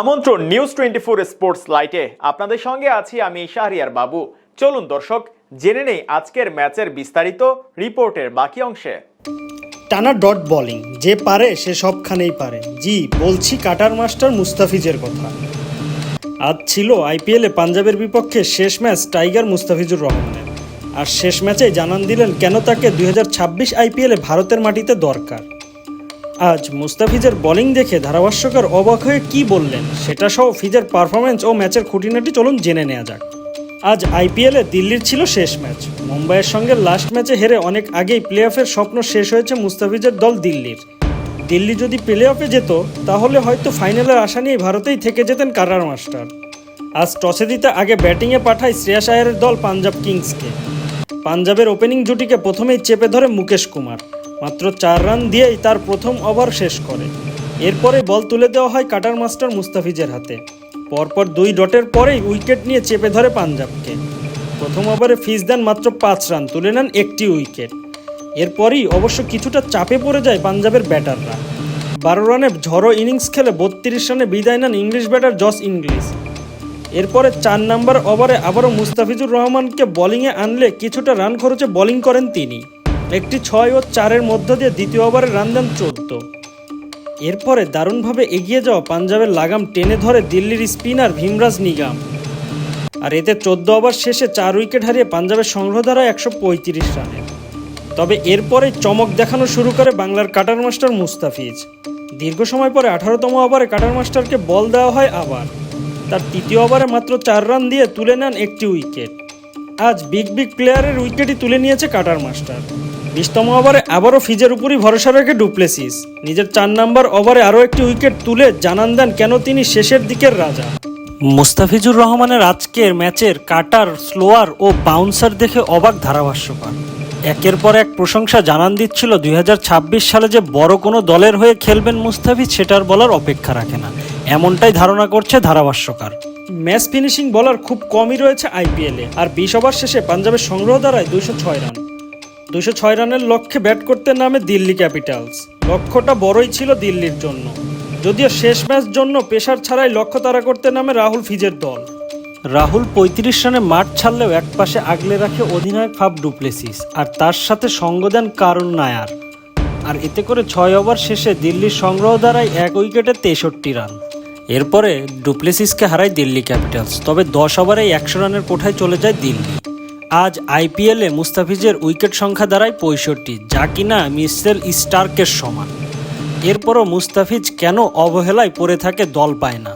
আমন্ত্রণ news twenty four sports লাইটে আপনাদের সঙ্গে আছি আমি শাহরিয়ার বাবু। চলুন দর্শক, জেনে নেই আজকের ম্যাচের বিস্তারিত রিপোর্টের বাকি অংশে। টানা ডট বোলিং যে পারে সে সবখানেই পারে। জি, বলছি কাটার মাস্টার মুস্তাফিজের কথা। আজ ছিল আইপিএলে পাঞ্জাবের বিপক্ষে শেষ ম্যাচ টাইগার মুস্তাফিজুর রহমানের। আর শেষ ম্যাচে জানান দিলেন কেন তাকে দু হাজার ছাব্বিশ আইপিএলে ভারতের মাটিতে দরকার। আজ মুস্তাফিজের বোলিং দেখে ধারাভাষ্যকার অবাক হয়ে কি বললেন? সেটা সহ ফিজের পারফরমেন্স ও ম্যাচের খুঁটিনাটি চলুন জেনে নেওয়া যাক। আজ আইপিএলে দিল্লির ছিল শেষ ম্যাচ। মুম্বাইয়ের সঙ্গে লাস্ট ম্যাচে হেরে অনেক আগেই প্লে অফের স্বপ্ন শেষ হয়েছে মুস্তাফিজের দল দিল্লির। দিল্লি যদি প্লে অফে যেত, তাহলে হয়তো ফাইনালের আশা নিয়ে ভারতেই থেকে যেতেন কারার মাস্টার। আজ টসে দিতে আগে ব্যাটিংয়ে পাঠায় শ্রেয়াস আয়ারের দল পাঞ্জাব কিংসকে। পাঞ্জাবের ওপেনিং জুটিকে প্রথমেই চেপে ধরে মুকেশ কুমার। মাত্র চার রান দিয়েই তার প্রথম ওভার শেষ করে। এরপরে বল তুলে দেওয়া হয় কাটার মাস্টার মুস্তাফিজের হাতে। পরপর দুই ডটের পরেই উইকেট নিয়ে চেপে ধরে পাঞ্জাবকে। প্রথম ওভারে ফিজ দেন মাত্র পাঁচ রান, তুলে নেন একটি উইকেট। এরপরই অবশ্য কিছুটা চাপে পড়ে যায় পাঞ্জাবের ব্যাটাররা। বারো রানে ঝড়ো ইনিংস খেলে বত্রিশ রানে বিদায় নেন ইংলিশ ব্যাটার জস ইংলিশ। এরপরে চার নাম্বার ওভারে আবারও মুস্তাফিজুর রহমানকে বোলিংয়ে আনলে কিছুটা রান খরচে বোলিং করেন তিনি। একটি ছয় ও চারের মধ্য দিয়ে দ্বিতীয় ওভারে রান দেন চোদ্দ এরপরে দারুণভাবে এগিয়ে যাওয়া পাঞ্জাবের লাগাম টেনে ধরে দিল্লির স্পিনার ভীমরাজ নিগাম। আর এতে চোদ্দ ওভার শেষে চার উইকেট হারিয়ে পাঞ্জাবের সংগ্রহ দাঁড়ায় একশো পঁয়ত্রিশ রানে। তবে এরপরে চমক দেখানো শুরু করে বাংলার কাটার মাস্টার মুস্তাফিজ। দীর্ঘ সময় পরে আঠারোতম ওভারে কাটার মাস্টারকে বল দেওয়া হয় আবার। তার তৃতীয় ওভারে মাত্র চার রান দিয়ে তুলে নেন একটি উইকেট। আজ বিগ বিগ প্লেয়ারের উইকেটই তুলে নিয়েছে কাটার মাস্টার। বিশতম ওভারে আবারও ফিজের উপরই ভরসা রেখে ডুপ্লেসিস। নিজের চার নাম্বার ওভারে আরও একটি উইকেট তুলে জানান দেন কেন তিনি শেষের দিকের রাজা। মুস্তাফিজুর রহমানের আজকের ম্যাচের কাটার স্লোয়ার ও বাউন্সার দেখে অবাক ধারাভাষ্যকার। একের পর এক প্রশংসা জানান দিচ্ছিল দুই হাজার ছাব্বিশ সালে যে বড় কোনো দলের হয়ে খেলবেন মুস্তাফিজ সেটার বলার অপেক্ষা রাখে না। এমনটাই ধারণা করছে ধারাভাষ্যকার। ম্যাচ ফিনিশিং বলার খুব কমই রয়েছে আইপিএলে আর বিশ ওভার শেষে পাঞ্জাবের সংগ্রহ দ্বারায় দুইশো ছয় রান। দুইশো ছয় রানের লক্ষ্যে ব্যাট করতে নামে দিল্লি ক্যাপিটালস। লক্ষ্যটা বড়ই ছিল দিল্লির জন্য। যদিও শেষ ম্যাচ জন্য পেশার ছাড়াই লক্ষ্য তারা করতে নামে রাহুল ফিজের দল। রাহুল পঁয়ত্রিশ রানে মাঠ ছাড়লেও একপাশে আগলে রাখে অধিনায়ক ফাব ডুপ্লেসিস, আর তার সাথে সঙ্গ দেন কারণ নায়ার। আর এতে করে ছয় ওভার শেষে দিল্লির সংগ্রহ দ্বারাই এক উইকেটে তেষট্টি রান। এরপরে ডুপ্লেসিসকে হারায় দিল্লি ক্যাপিটালস, তবে দশ ওভারেই একশো রানের কোঠায় চলে যায় দিল্লি। আজ আইপিএলে মুস্তাফিজের উইকেট সংখ্যা দাঁড়ায় পঁয়ষট্টি, যা কিনা মিসেল স্টার্কের সমান। এরপরও মুস্তাফিজ কেন অবহেলায় পড়ে থাকে দল পায় না?